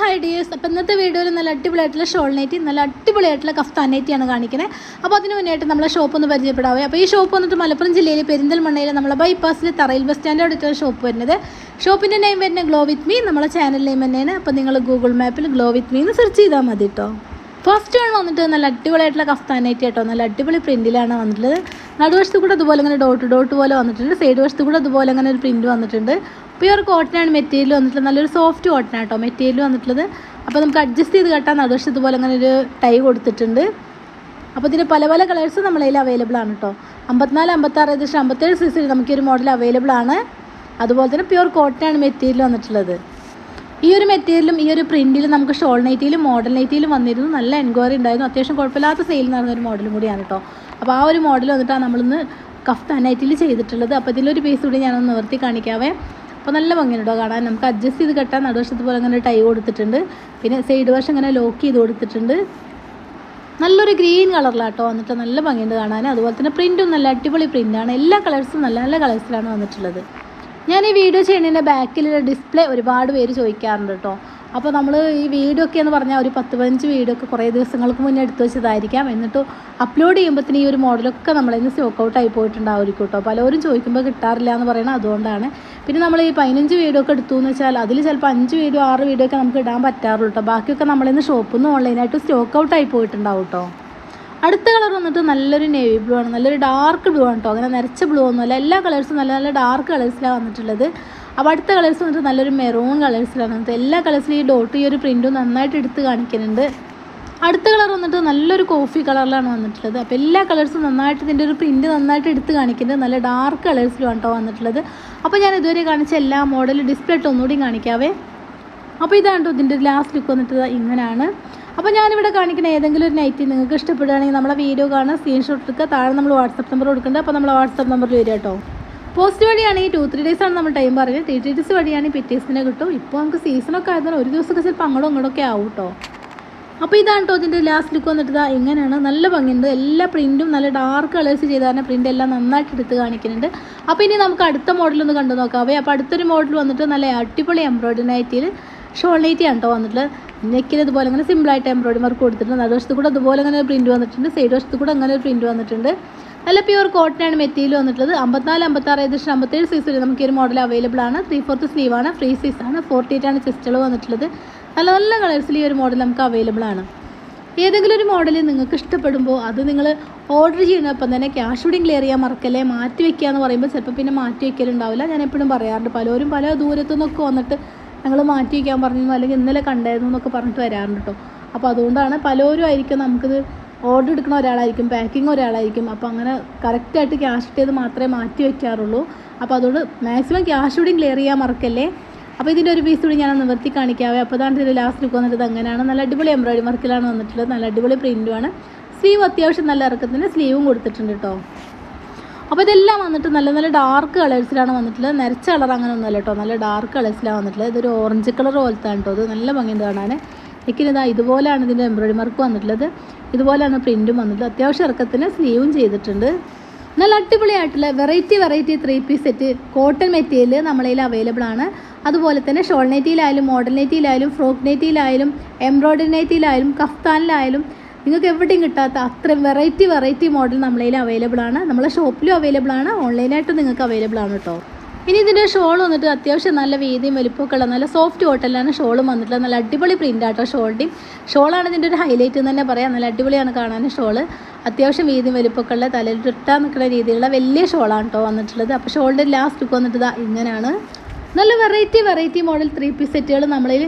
Hi dears അപ്പോൾ ഇന്നത്തെ വീഡിയോയിൽ നല്ല അടിപൊളിയായിട്ടുള്ള ഷോൾ നൈറ്റി നല്ല അടിപൊളിയായിട്ടുള്ള കഫ്താൻ നൈറ്റിയാണ് കാണിക്കുന്നത് അപ്പോൾ അതിന് മുന്നായിട്ട് നമ്മളെ ഷോപ്പ് ഒന്ന് പരിചയപ്പെടാവേ. അപ്പോൾ ഈ ഷോപ്പ് വന്നിട്ട് മലപ്പുറം ജില്ലയിലെ പെരിന്തൽമണ്ണയിൽ നമ്മളെ ബൈപ്പാസിൽ തറയിൽ ബസ് സ്റ്റാൻഡ് അടുത്തുള്ള ഷോപ്പ് വരുന്നത്. ഷോപ്പിന്റെ നെയിം വരുന്നത് ഗ്ലോ വിത്ത് മീ നമ്മളെ ചാനൽ നെയിം തന്നെയാണ്. അപ്പോൾ നിങ്ങൾ ഗൂഗിൾ മാപ്പിൽ ഗ്ലോ വിത്ത് മീ എന്ന് സെർച്ച് ചെയ്താൽ മതി കേട്ടോ ഫസ്റ്റ് വൺ വന്നിട്ട് നല്ല അടിപൊളിയായിട്ടുള്ള കഫ്താൻ നൈറ്റി കേട്ടോ. നല്ല അടിപൊളി പ്രിന്റിലാണ് വന്നിട്ടുള്ളത്. നടുവശത്ത് കൂടെ അതുപോലെ ഇങ്ങനെ ഡോട്ട് ഡോട്ട് പോലെ വന്നിട്ടുണ്ട്. സൈഡ് വശത്ത് കൂടെ അതുപോലെ അങ്ങനെ ഒരു പ്രിന്റ് വന്നിട്ടുണ്ട്. പ്യുവർ കോട്ടനാണ് മെറ്റീരിയൽ വന്നിട്ടുള്ളത്. നല്ലൊരു സോഫ്റ്റ് കോട്ടൺ കേട്ടോ മെറ്റീരിയൽ വന്നിട്ടുള്ളത്. അപ്പോൾ നമുക്ക് അഡ്ജസ്റ്റ് ചെയ്ത് കെട്ടാൻ നടുവശത്ത് ഇതുപോലെ അങ്ങനെ ഒരു ടൈ കൊടുത്തിട്ടുണ്ട്. അപ്പോൾ ഇതിന് പല പല കളേഴ്സ് നമ്മളതിൽ അവൈലബിൾ ആണ് കേട്ടോ അമ്പത്തിനാല് അമ്പത്താറ് ഏകദേശം അമ്പത്തേഴ് സൈസിൽ നമുക്ക് ഒരു മോഡൽ അവൈലബിൾ ആണ്. അതുപോലെ തന്നെ പ്യുവർ കോട്ടനാണ് മെറ്റീരിയൽ വന്നിട്ടുള്ളത്. ഈ ഒരു മെറ്റീരിയലും ഈ ഒരു പ്രിന്റിലും നമുക്ക് ഷോൾ നൈറ്റിയിലും മോഡൽ നൈറ്റിയിലും വന്നിരുന്നു. നല്ല എൻക്വയറി ഉണ്ടായിരുന്നു. അത്യാവശ്യം കുഴപ്പമില്ലാത്ത സെയിൽ നടന്ന ഒരു മോഡലും കൂടിയാണ് കേട്ടോ അപ്പോൾ ആ ഒരു മോഡൽ വന്നിട്ടാണ് നമ്മളിന്ന് കഫ്താൻ നൈറ്റിൽ ചെയ്തിട്ടുള്ളത്. അപ്പോൾ ഇതിലൊരു പീസ് കൂടി ഞാനൊന്ന് നിവർത്തി കാണിക്കാവേ. അപ്പോൾ നല്ല ഭംഗിയുണ്ട് കാണാൻ. നമുക്ക് അഡ്ജസ്റ്റ് ചെയ്ത് കെട്ടാൻ നടുവശത്ത് പോലെ അങ്ങനെ ടൈ കൊടുത്തിട്ടുണ്ട്. പിന്നെ സൈഡ് വശം ഇങ്ങനെ ലോക്ക് ചെയ്ത് കൊടുത്തിട്ടുണ്ട്. നല്ലൊരു ഗ്രീൻ കളറിലാട്ടോ വന്നിട്ട് നല്ല ഭംഗിയുണ്ട് കാണാൻ. അതുപോലെ തന്നെ പ്രിന്റും നല്ല അടിപൊളി പ്രിന്റാണ് എല്ലാ കളേഴ്സും നല്ല നല്ല കളേഴ്സിലാണ് വന്നിട്ടുള്ളത്. ഞാൻ ഈ വീഡിയോ ചെയ്യുന്നതിന്റെ ബാക്കിലുള്ള ഡിസ്പ്ലേ ഒരുപാട് പേര് ചോദിക്കാറുണ്ട് കേട്ടോ. അപ്പോൾ നമ്മൾ ഈ വീഡിയോ ഒക്കെ എന്ന് പറഞ്ഞാൽ ഒരു പത്ത് പതിനഞ്ച് വീഡിയോ ഒക്കെ കുറേ ദിവസങ്ങൾക്ക് മുന്നേ എടുത്തു വെച്ചതായിരിക്കാം. എന്നിട്ട് അപ്ലോഡ് ചെയ്യുമ്പോഴത്തേന് ഈ ഒരു മോഡലൊക്കെ നമ്മളതിന് സ്റ്റോക്ക് ഔട്ട് ആയി പോയിട്ടുണ്ടായിരിക്കും കേട്ടോ. പലരും ചോദിക്കുമ്പോൾ കിട്ടാറില്ല എന്ന് പറയുന്നത് അതുകൊണ്ടാണ്. പിന്നെ നമ്മൾ ഈ പതിനഞ്ച് വീഡിയോ ഒക്കെ എടുത്തു എന്ന് വെച്ചാൽ അതിൽ ചിലപ്പോൾ അഞ്ച് വീഡിയോ ആറ് വീഡിയോ ഒക്കെ നമുക്ക് ഇടാൻ പറ്റാറുള്ളൂ കേട്ടോ. ബാക്കിയൊക്കെ നമ്മളിന്ന് ഷോപ്പിൽ നിന്ന് ഓൺലൈനായിട്ട് സ്റ്റോക്ക് ഔട്ട് ആയി പോയിട്ടുണ്ടാവും കേട്ടോ. അടുത്ത കളർ വന്നിട്ട് നല്ലൊരു നേവി ബ്ലൂ ആണ്. നല്ലൊരു ഡാർക്ക് ബ്ലൂ ആണ് കേട്ടോ അങ്ങനെ നിരച്ച ബ്ലൂ ഒന്നുമല്ല. എല്ലാ കളേഴ്സും നല്ല നല്ല ഡാർക്ക് കളേഴ്സിലാണ് വന്നിട്ടുള്ളത്. അപ്പോൾ അടുത്ത കളേഴ്സ് വന്നിട്ട് നല്ലൊരു മെറൂൺ കളേഴ്സിലാണ് വന്നിട്ട്. എല്ലാ കളേഴ്സിലും ഈ ഡോട്ട് ഈ ഒരു പ്രിന്റും നന്നായിട്ട് എടുത്ത് കാണിക്കുന്നുണ്ട്. അടുത്ത കളർ വന്നിട്ട് നല്ലൊരു കോഫി കളറിലാണ് വന്നിട്ടുള്ളത്. അപ്പോൾ എല്ലാ കളേഴ്സും നന്നായിട്ട് ഇതിന്റെ ഒരു പ്രിന്റ് നന്നായിട്ട് എടുത്ത് കാണിക്കുന്നുണ്ട്. നല്ല ഡാർക്ക് കളേഴ്സിലും കേട്ടോ വന്നിട്ടുള്ളത്. അപ്പോൾ ഞാൻ ഇതുവരെ കാണിച്ച എല്ലാ മോഡലും ഡിസ്പ്ലേ ഇട്ട് ഒന്നുകൂടി കാണിക്കാവേ അപ്പോൾ ഇതാണ് ഇതിന്റെ ലാസ്റ്റ് ലുക്ക് വന്നിട്ട് ഇങ്ങനെയാണ് അപ്പോൾ ഞാനിവിടെ കാണിക്കുന്ന ഏതെങ്കിലും ഒരു നൈറ്റി നിങ്ങൾക്ക് ഇഷ്ടപ്പെടുകയാണെങ്കിൽ നമ്മളെ വീഡിയോ കാണുക സ്ക്രീൻഷോട്ട് എടുക്കുക. താഴെ നമ്മൾ വാട്സപ്പ് നമ്പർ കൊടുക്കുന്നുണ്ട്. അപ്പോൾ നമ്മൾ വാട്സപ്പ് നമ്പറിൽ വരിക കേട്ടോ. പോസ്റ്റ് വഴിയാണെങ്കിൽ ടു ത്രീ ഡേയ്സ് ആണ് നമ്മൾ ടൈം പറയുന്നത് ടി ടി ഡേസ് വഴിയാണെങ്കിൽ പിറ്റേഴ്സിനെ കിട്ടും. ഇപ്പോൾ നമുക്ക് സീസണൊക്കെ ആയതുകൊണ്ട് ഒരു ദിവസമൊക്കെ ചിലപ്പോൾ അങ്ങോട്ടും ഇങ്ങോട്ടൊക്കെ ആവും കേട്ടോ. അപ്പോൾ ഇതാണ് കേട്ടോ ഇതിന്റെ ലാസ്റ്റ് ലുക്ക് വന്നിട്ട്. ഇങ്ങനെയാണ്. നല്ല ഭംഗിയുണ്ട്. എല്ലാ പ്രിന്റും നല്ല ഡാർക്ക് കളേഴ്സ് ചെയ്ത് തന്നെ പ്രിന്റ് എല്ലാം നന്നായിട്ട് എടുത്ത് കാണിക്കുന്നുണ്ട്. അപ്പോൾ ഇനി നമുക്ക് അടുത്ത മോഡലൊന്ന് കണ്ടു നോക്കാവേ അപ്പോൾ അടുത്തൊരു മോഡൽ വന്നിട്ട് നല്ല അടിപൊളി എംബ്രോയിഡറി നൈറ്റിയിൽ ഷോൾ നൈറ്റി ആണ് കേട്ടോ വന്നിട്ടുള്ളത് നെക്കിൽ ഇതുപോലെ അങ്ങനെ സിമ്പിളായിട്ട് എംബ്രോയിഡറി വർക്ക് കൊടുത്തിട്ടുണ്ട്. നടുവശത്ത് കൂടെ അതുപോലെ അങ്ങനെ പ്രിന്റ് വന്നിട്ടുണ്ട്. സൈഡ് വശത്ത് കൂടെ അങ്ങനെ ഒരു പ്രിന്റ് വന്നിട്ടുണ്ട്. നല്ല പ്യുവർ കോട്ടനാണ് മെറ്റീരിയൽ വന്നിട്ടുള്ളത്. അമ്പത്തിനാല് അമ്പത്താറ് ഏകദേശം അമ്പത്തേഴ് സൈസ് വരെ നമുക്ക് ഈ ഒരു മോഡൽ അവൈലബിൾ ആണ്. ത്രീ ഫോർത്ത് സ്ലീവ് ആണ് ഫ്രീ സൈസ് ആണ് ഫോർട്ടി എയ്റ്റ് ആണ് ചെസ്റ്റുകൾ വന്നിട്ടുള്ളത്. നല്ല നല്ല കളേഴ്സിൽ ഈ ഒരു മോഡൽ നമുക്ക് അവൈലബിൾ ആണ്. ഏതെങ്കിലും ഒരു മോഡൽ നിങ്ങൾക്ക് ഇഷ്ടപ്പെടുമ്പോൾ അത് നിങ്ങൾ ഓർഡർ ചെയ്യുന്നപ്പം തന്നെ ക്യാഷ് കൂടി ക്ലിയർ ചെയ്യാൻ മറക്കല്ലേ? മാറ്റി വെക്കുക എന്ന് പറയുമ്പോൾ ചിലപ്പോൾ പിന്നെ മാറ്റി വെക്കലുണ്ടാവില്ല. ഞാൻ എപ്പോഴും പറയാറുണ്ട്. പലരും പല ദൂരത്തു നിന്നൊക്കെ വന്നിട്ട് ഞങ്ങൾ മാറ്റി വയ്ക്കാൻ പറഞ്ഞു അല്ലെങ്കിൽ ഇന്നലെ കണ്ടായിരുന്നു എന്നൊക്കെ പറഞ്ഞിട്ട് വരാറുണ്ട് കേട്ടോ അപ്പോൾ അതുകൊണ്ടാണ് പലരും ആയിരിക്കും നമുക്കിത് ഓർഡർ എടുക്കുന്ന ഒരാളായിരിക്കും പാക്കിംഗ് ഒരാളായിരിക്കും. അപ്പോൾ അങ്ങനെ കറക്റ്റായിട്ട് ക്യാഷ് ഇട്ടത് മാത്രമേ മാറ്റി വയ്ക്കാറുള്ളൂ അപ്പോൾ അതുകൊണ്ട് മാക്സിമം ക്യാഷ് കൂടി ക്ലിയർ ചെയ്യാൻ മറക്കല്ലേ? അപ്പോൾ ഇതിന്റെ ഒരു പീസ് കൂടി ഞാൻ നിവർത്തി കാണിക്കാവേ. അപ്പോൾ അതാണ് ഇതിന്റെ ലാസ്റ്റ് ലുക്ക് വന്നിട്ട് അങ്ങനെയാണ്. നല്ല അടിപൊളി എംബ്രോയിഡറി വർക്കിലാണ് വന്നിട്ടുള്ളത്. നല്ല അടിപൊളി പ്രിന്റുമാണ് സ്ലീവ് അത്യാവശ്യം നല്ല ഇറക്കത്തിന് സ്ലീവും കൊടുത്തിട്ടുണ്ട് കേട്ടോ അപ്പോൾ ഇതെല്ലാം വന്നിട്ട് നല്ല നല്ല ഡാർക്ക് കളേഴ്സിലാണ് വന്നിട്ടുള്ളത്. നരച്ച കളർ അങ്ങനെ ഒന്നുമല്ല കേട്ടോ. നല്ല ഡാർക്ക് കളേഴ്സിലാണ് വന്നിട്ടുള്ളത്. ഇതൊരു ഓറഞ്ച് കളർ പോലത്തെ കേട്ടോ. ഇത് നല്ല ഭംഗിയുണ്ട് കാണാൻ എനിക്കിതാ ഇതുപോലെയാണ് ഇതിന്റെ എംബ്രോയിഡറി വർക്ക് വന്നിട്ടുള്ളത്. ഇതുപോലെയാണ് പ്രിന്റും വന്നിട്ടുള്ളത്. അത്യാവശ്യം ഇറക്കത്തിന് സ്ലീവും ചെയ്തിട്ടുണ്ട്. നല്ല അടിപൊളിയായിട്ടുള്ള variety variety three piece set cotton material നമ്മളതിൽ അവൈലബിൾ ആണ്. അതുപോലെ തന്നെ ഷോൾ നെറ്റിയിലായാലും മോഡൽ നെറ്റിയിലായാലും ഫ്രോക്ക് നെറ്റിയിലായാലും എംബ്രോയിഡറി നെറ്റിയിലായാലും കഫ്താനിലായാലും നിങ്ങൾക്ക് എവിടെയും കിട്ടാത്ത അത്രയും വെറൈറ്റി വെറൈറ്റി മോഡൽ നമ്മളതിൽ അവൈലബിൾ ആണ്. നമ്മളെ ഷോപ്പിലും അവൈലബിൾ ആണ്. ഓൺലൈനായിട്ടും നിങ്ങൾക്ക് അവൈലബിൾ ആണ് കേട്ടോ ഇനി ഇതിന്റെ ഷോൾ വന്നിട്ട് അത്യാവശ്യം നല്ല വീതിയും വലിപ്പമൊക്കെ ഉള്ള നല്ല സോഫ്റ്റ് കോട്ടനിലാണ് ഷോളും വന്നിട്ടുള്ളത്. നല്ല അടിപൊളി പ്രിന്റ് ആട്ടോ ഷോളിന്റെയും ഷോളാണ് ഇതിന്റെ ഒരു ഹൈലൈറ്റ് എന്ന് തന്നെ പറയാം. നല്ല അടിപൊളിയാണ് കാണാൻ ഷോൾ അത്യാവശ്യം വീതിയും വലിപ്പമൊക്കെ ഉള്ള തലയിൽ ഇട്ടാൻ നിൽക്കുന്ന രീതിയിലുള്ള വലിയ ഷോളാണ് കേട്ടോ വന്നിട്ടുള്ളത്. അപ്പോൾ ഷോളിന്റെ ലാസ്റ്റ് ലുക്ക് വന്നിട്ട് ഇങ്ങനെയാണ് നല്ല variety variety model three piece സെറ്റുകൾ നമ്മളിൽ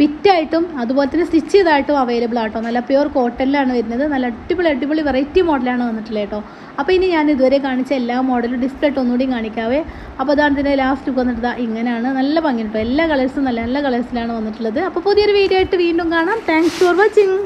ബിറ്റായിട്ടും അതുപോലെ തന്നെ സ്റ്റിച്ച് ചെയ്തായിട്ടും അവൈലബിൾ ആട്ടോ. നല്ല പ്യുവർ കോട്ടണിലാണ് വരുന്നത്. നല്ല അടിപൊളി അടിപൊളി വെറൈറ്റി മോഡലാണ് വന്നിട്ടുള്ളത് കേട്ടോ. അപ്പോൾ ഇനി ഞാൻ ഇതുവരെ കാണിച്ച എല്ലാ മോഡലും ഡിസ്പ്ലേ ഇട്ട് ഒന്നുകൂടി കാണിക്കാവേ. അപ്പോൾ അതാണ് ഇതിന്റെ ലാസ്റ്റ് വന്നിട്ട് ഇതാ ഇങ്ങനെയാണ്. നല്ല ഭംഗി കേട്ടോ എല്ലാ കളേഴ്സും നല്ല നല്ല കളേഴ്സിലാണ് വന്നിട്ടുള്ളത്. അപ്പോൾ പുതിയൊരു വീഡിയോ ആയിട്ട് വീണ്ടും കാണാം. Thanks for watching